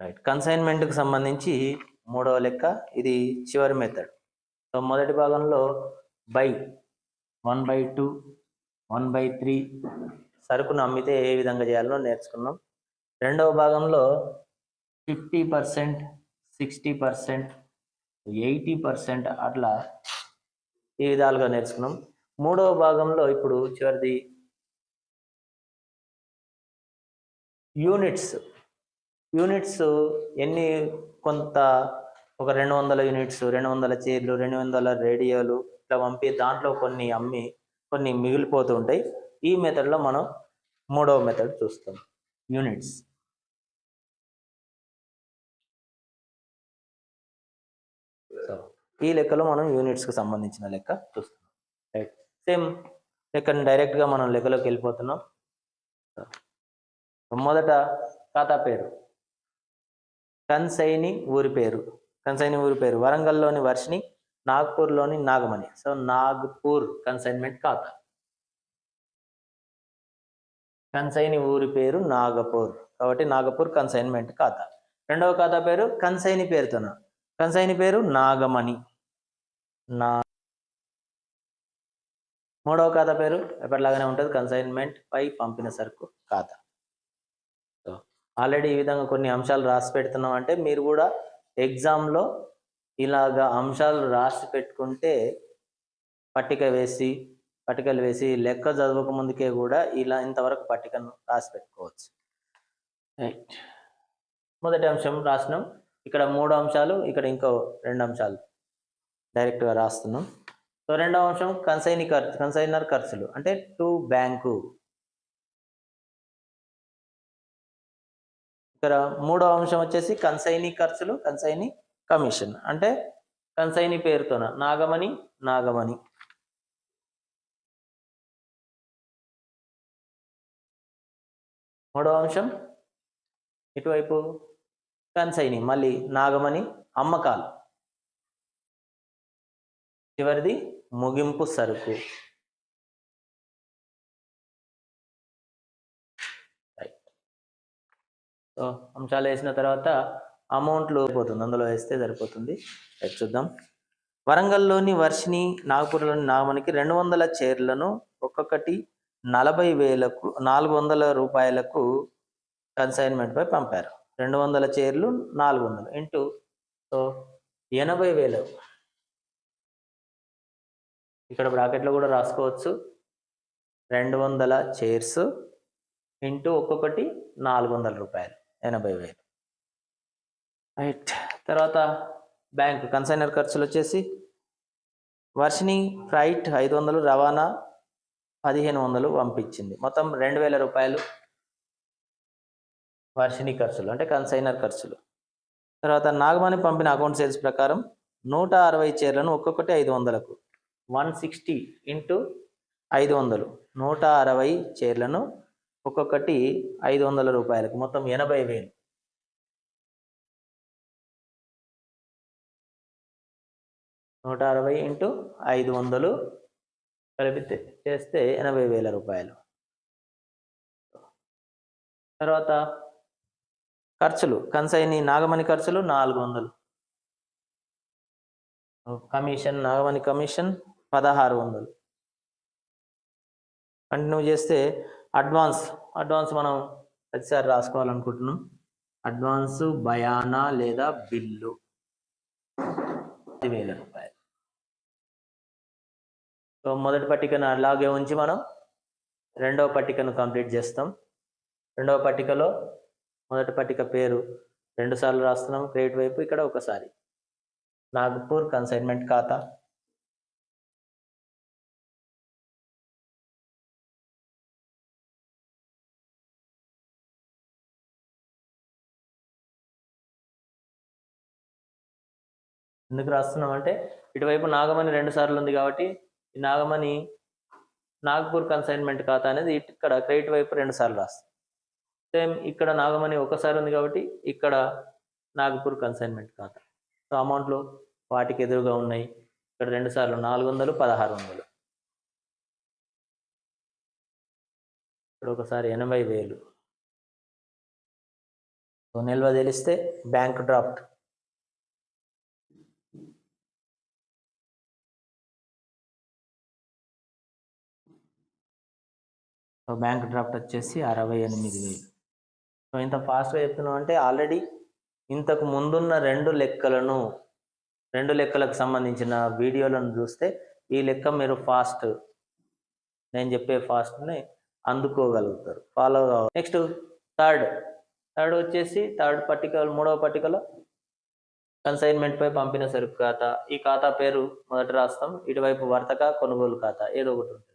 Right కన్సైన్మెంట్కి సంబంధించి మూడవ లెక్క ఇది చివరి మెథడ్ సో మొదటి భాగంలో by one by two one by three సరుకును అమ్మితే ఏ విధంగా చేయాలో నేర్చుకున్నాం. రెండవ భాగంలో fifty percent sixty percent eighty percent అట్లా ఈ విధాలుగా నేర్చుకున్నాం. మూడవ భాగంలో ఇప్పుడు చివరిది యూనిట్స్ యూనిట్స్ ఎన్ని కొంత ఒక రెండు వందల యూనిట్స్ రెండు వందల చైర్లు రెండు వందల రేడియోలు ఇట్లా పంపి దాంట్లో కొన్ని అమ్మి కొన్ని మిగిలిపోతూ ఉంటాయి. ఈ మెథడ్లో మనం మూడవ మెథడ్ చూస్తాం. యూనిట్స్ ఈ లెక్కలో మనం యూనిట్స్కి సంబంధించిన లెక్క చూస్తున్నాం. రైట్ సేమ్ లెక్కను డైరెక్ట్గా మనం లెక్కలోకి వెళ్ళిపోతున్నాం. మొదట ఖాతా పేరు. కన్సైని ఊరి పేరు. కన్సైని ఊరి పేరు. వరంగల్లోని వర్షిని నాగ్పూర్లోని నాగమణి. సో నాగ్పూర్ కన్సైన్మెంట్ ఖాతా కన్సైని ఊరి పేరు నాగపూర్. కాబట్టి నాగపూర్ కన్సైన్మెంట్ ఖాతా రెండవ ఖాతా పేరు కన్సైని పేరుతోన. కన్సైని పేరు నాగమణి. నా మూడవ ఖాతా పేరు ఎప్పటిలాగానే ఉంటుంది. కన్సైన్మెంట్ పై పంపిన సరుకు ఖాతా. ఆల్రెడీ ఈ విధంగా కొన్ని అంశాలు రాసి పెడుతున్నాం. అంటే మీరు కూడా ఎగ్జామ్లో ఇలాగా అంశాలు రాసి పెట్టుకుంటే పట్టిక వేసి పట్టికలు వేసి లెక్క చదవక ముందుకే కూడా ఇలా ఇంతవరకు పట్టికను రాసి పెట్టుకోవచ్చు. రైట్. మొదటి అంశం రాసినాం. ఇక్కడ మూడు అంశాలు ఇక్కడ ఇంకో రెండు అంశాలు డైరెక్ట్గా రాస్తున్నాం. సో రెండవ అంశం కన్సైని ఖర్చు కన్సైనర్ ఖర్చులు. అంటే టు బ్యాంకు ఇక్కడ మూడవ అంశం వచ్చేసి కన్సైనీ ఖర్చులు కన్సైనీ కమిషన్ అంటే కన్సైనీ పేరుతోన? నాగమణి నాగమణి. మూడవ అంశం ఇటువైపు కన్సైని మళ్ళీ నాగమణి అమ్మకాలు. చివరిది ముగింపు సరుకు. సో అంశాలు వేసిన తర్వాత అమౌంట్లు పోతుంది అందులో వేస్తే సరిపోతుంది. చూద్దాం. వరంగల్లోని వర్షిని నాగపూర్లోని నాగమణికి రెండు వందల చైర్లను ఒక్కొక్కటి నలభై వేలకు నాలుగు వందల రూపాయలకు కన్సైన్మెంట్పై పంపారు. రెండు వందల చైర్లు నాలుగు వందలు ఇంటూ సో ఎనభై వేలు. ఇక్కడ బ్రాకెట్లో కూడా రాసుకోవచ్చు. రెండు వందల చైర్స్ ఇంటూ ఒక్కొక్కటి నాలుగు వందల రూపాయలు. ఎనభై వేలు. రైట్. తర్వాత బ్యాంక్ కన్సైనర్ ఖర్చులు వచ్చేసి వర్షిని ఫ్రైట్ ఐదు వందలు రవాణా పదిహేను వందలు పంపించింది. మొత్తం రెండు వేల రూపాయలు వర్షిని ఖర్చులు అంటే కన్సైనర్ ఖర్చులు. తర్వాత నాగమణి పంపిన అకౌంట్ సేల్స్ ప్రకారం నూట అరవై చీరలను ఒక్కొక్కటి ఐదు వందలకు వన్ సిక్స్టీ ఇంటూ ఐదు వందలు నూట అరవై చీరలను ఒక్కొక్కటి ఐదు వందల రూపాయలకు మొత్తం ఎనభై వేలు. నూట అరవై ఇంటూ ఐదు వందలు కలిపితే చేస్తే ఎనభై వేల రూపాయలు. తర్వాత ఖర్చులు కన్సైని నాగమణి ఖర్చులు నాలుగు వందలు. కమిషన్ నాగమణి కమిషన్ పదహారు వందలు. కంటిన్యూ చేస్తే అడ్వాన్స్ అడ్వాన్స్ మనం ప్రతిసారి రాసుకోవాలనుకుంటున్నాం. అడ్వాన్స్ బయానా లేదా బిల్లు? పదివేల రూపాయలు. సో మొదటి పట్టికను అలాగే ఉంచి మనం రెండవ పట్టికను కంప్లీట్ చేస్తాం. రెండవ పట్టికలో మొదటి పట్టిక పేరు రెండుసార్లు రాస్తున్నాం. క్రెడిట్ వైపు ఇక్కడ ఒకసారి. నాగపూర్ కన్సైన్మెంట్ ఖాతా. ఎందుకు రాస్తున్నాం అంటే ఇటువైపు నాగమణి రెండు సార్లు ఉంది కాబట్టి ఈ నాగమణి నాగపూర్ కన్సైన్మెంట్ ఖాతా అనేది ఇక్కడ క్రెడిట్ వైపు రెండు సార్లు రాస్తాం సేమ్ ఇక్కడ నాగమణి ఒకసారి ఉంది కాబట్టి ఇక్కడ నాగపూర్ కన్సైన్మెంట్ ఖాతా. సో అమౌంట్లు వాటికి ఎదురుగా ఉన్నాయి. ఇక్కడ రెండు సార్లు నాలుగు వందలు పదహారు వందలు. ఇక్కడ ఒకసారి ఎనభై వేలు. సో నిల్వ తెలిస్తే bank draft so bank draft వచ్చేసి అరవై ఎనిమిది వేలు. సో ఇంత ఫాస్ట్గా చెప్తున్నాం అంటే ఆల్రెడీ ఇంతకు ముందున్న రెండు లెక్కలను రెండు లెక్కలకు సంబంధించిన వీడియోలను చూస్తే ఈ లెక్క మీరు ఫాస్ట్ నేను చెప్పే ఫాస్ట్ని అందుకోగలుగుతారు. ఫాలో నెక్స్ట్ థర్డ్ థర్డ్ వచ్చేసి థర్డ్ పట్టికలు మూడవ పట్టికలో కన్సైన్మెంట్ పై పంపిన సరుకు ఖాతా. ఈ ఖాతా పేరు మొదట రాస్తాం. ఇటువైపు వర్తక కొనుగోలు ఖాతా ఏదో ఒకటి ఉంటుంది.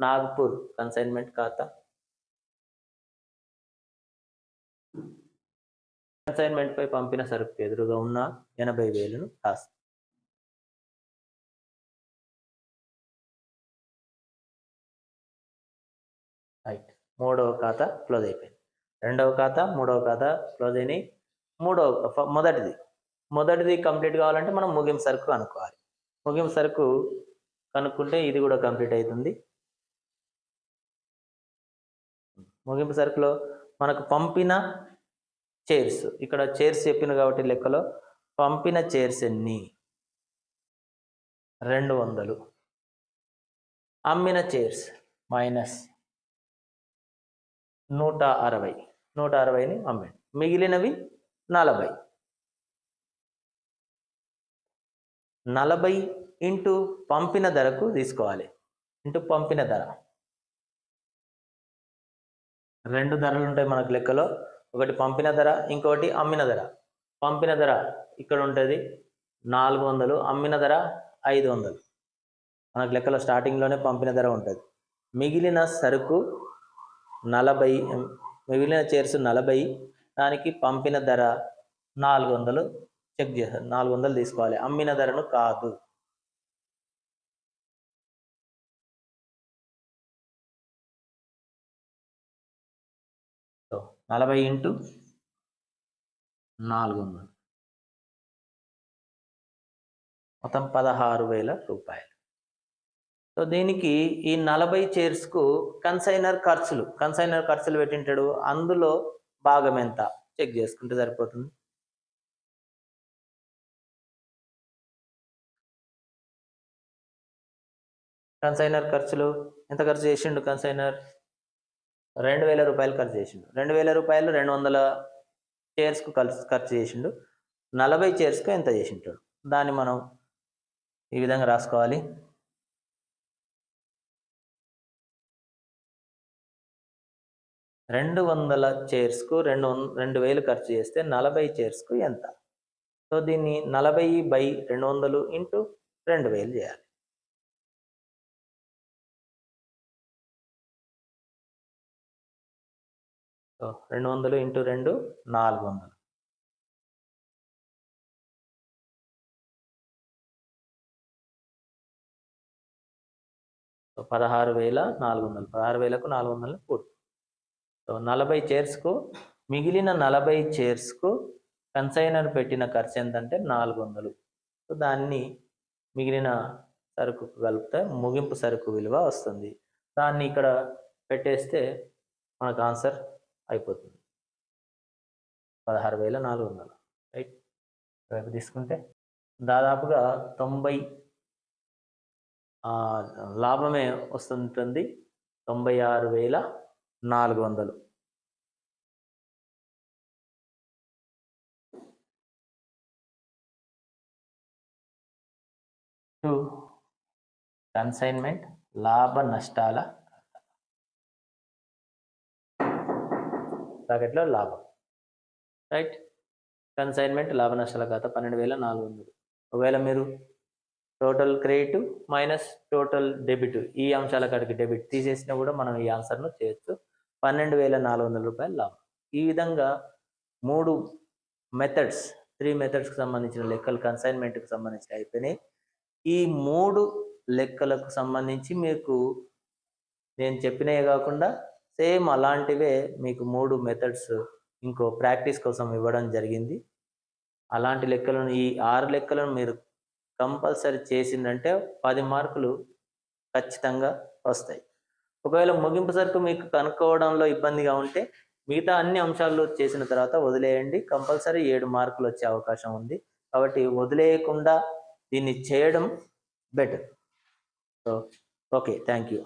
నాగ్పూర్ కన్సైన్మెంట్ ఖాతా. కన్సైన్మెంట్ పై పంపిన సరుకు ఎదురుగా ఉన్న ఎనభై వేలను రాస్తాం రైట్. మూడవ ఖాతా క్లోజ్ అయిపోయింది. రెండవ ఖాతా మూడవ ఖాతా క్లోజ్ అయినాయి. మూడవ మొదటిది. మొదటిది కంప్లీట్ కావాలంటే మనం ముగింపు సరుకు కనుక్కోవాలి ముగింపు సరుకు కనుక్కుంటే ఇది కూడా కంప్లీట్ అవుతుంది. ముగింపు సరుకులో మనకు పంపిన చైర్స్ ఇక్కడ చైర్స్ చెప్పిన కాబట్టి లెక్కలో పంపిన చైర్స్ ఎన్ని? రెండు వందలు. అమ్మిన చైర్స్ మైనస్ నూట అరవై. నూట అరవైని అమ్మండి. మిగిలినవి నలభై. నలభై ఇంటూ పంపిన ధరకు తీసుకోవాలి. ఇంటూ పంపిన ధర. రెండు ధరలు ఉంటాయి మనకు లెక్కలో. ఒకటి పంపిన ధర ఇంకొకటి అమ్మిన ధర. పంపిన ధర ఇక్కడ ఉంటుంది నాలుగు వందలు అమ్మిన ధర ఐదు వందలు. మనకు లెక్కలో స్టార్టింగ్లోనే పంపిన ధర ఉంటుంది. మిగిలిన సరుకు నలభై మిగిలిన చైర్స్ నలభై దానికి పంపిన ధర నాలుగు వందలు. చెక్ చేస్తారు నాలుగు వందలు తీసుకోవాలి. అమ్మిన ధరను కాదు. నలభై ఇంటూ నాలుగు వందలు. మొత్తం పదహారు వేల రూపాయలు. సో దీనికి ఈ నలభై చైర్స్కు కన్సైనర్ ఖర్చులు కన్సైనర్ ఖర్చులు పెట్టింటాడు. అందులో భాగం ఎంత? చెక్ చేసుకుంటే సరిపోతుంది. కన్సైనర్ ఖర్చులు ఎంత ఖర్చు చేసిండు కన్సైనర్? రెండు వేల రూపాయలు ఖర్చు చేసిండు. రెండు వేల రూపాయలు రెండు వందల చైర్స్కు ఖర్చు ఖర్చు చేసిండు. నలభై చైర్స్కు ఎంత చేసింటాడు దాన్ని మనం ఈ విధంగా రాసుకోవాలి. రెండు వందల చైర్స్కు రెండు వం- రెండు వేలు ఖర్చు చేస్తే నలభై చైర్స్కు ఎంత? సో దీన్ని నలభై బై రెండు వందలు ఇంటూ రెండు వేలు చేయాలి. సో రెండు వందలు ఇంటూ రెండు నాలుగు వందలు సో పదహారు వేల నాలుగు వందలు పదహారు వేలకు నాలుగు వందలు పూర్తి సో నలభై చైర్స్కు మిగిలిన నలభై చైర్స్కు కన్సైనర్ పెట్టిన ఖర్చు ఎంతంటే నాలుగు వందలు సో దాన్ని మిగిలిన సరుకు కలిపితే ముగింపు సరుకు విలువ వస్తుంది. దాన్ని ఇక్కడ పెట్టేస్తే మనకు ఆన్సర్ అయిపోతుంది. పదహారు వేల నాలుగు వందలు రైట్? రేపు తీసుకుంటే దాదాపుగా తొంభై లాభమే వస్తుంటుంది. తొంభై ఆరు వేల నాలుగు వందలు. టు కన్సైన్మెంట్ లాభ నష్టాల బ్రాకెట్లో లాభం. రైట్. కన్సైన్మెంట్ లాభ నష్టాల ఖాతా పన్నెండు వేల నాలుగు వందలు. ఒకవేళ మీరు total credit minus total debit ఈ అంశాల కాడికి డెబిట్ తీసేసినా కూడా మనం ఈ ఆన్సర్ను చేయొచ్చు. పన్నెండు వేల నాలుగు వందల రూపాయలు లాభం. ఈ విధంగా మూడు మెథడ్స్ త్రీ మెథడ్స్కి సంబంధించిన లెక్కలు కన్సైన్మెంట్కి సంబంధించి అయిపోయినాయి. ఈ మూడు లెక్కలకు సంబంధించి మీకు నేను చెప్పినవి కాకుండా సేమ్ అలాంటివే మీకు మూడు మెథడ్స్ ఇంకో ప్రాక్టీస్ కోసం ఇవ్వడం జరిగింది. అలాంటి లెక్కలను ఈ ఆరు లెక్కలను మీరు కంపల్సరీ చేసిందంటే పది మార్కులు ఖచ్చితంగా వస్తాయి. ఒకవేళ ముగింపు సరుకు మీకు కనుక్కోవడంలో ఇబ్బందిగా ఉంటే మిగతా అన్ని అంశాలు చేసిన తర్వాత వదిలేయండి. కంపల్సరీ ఏడు మార్కులు వచ్చే అవకాశం ఉంది. కాబట్టి వదిలేయకుండా దీన్ని చేయడం better so okay thank you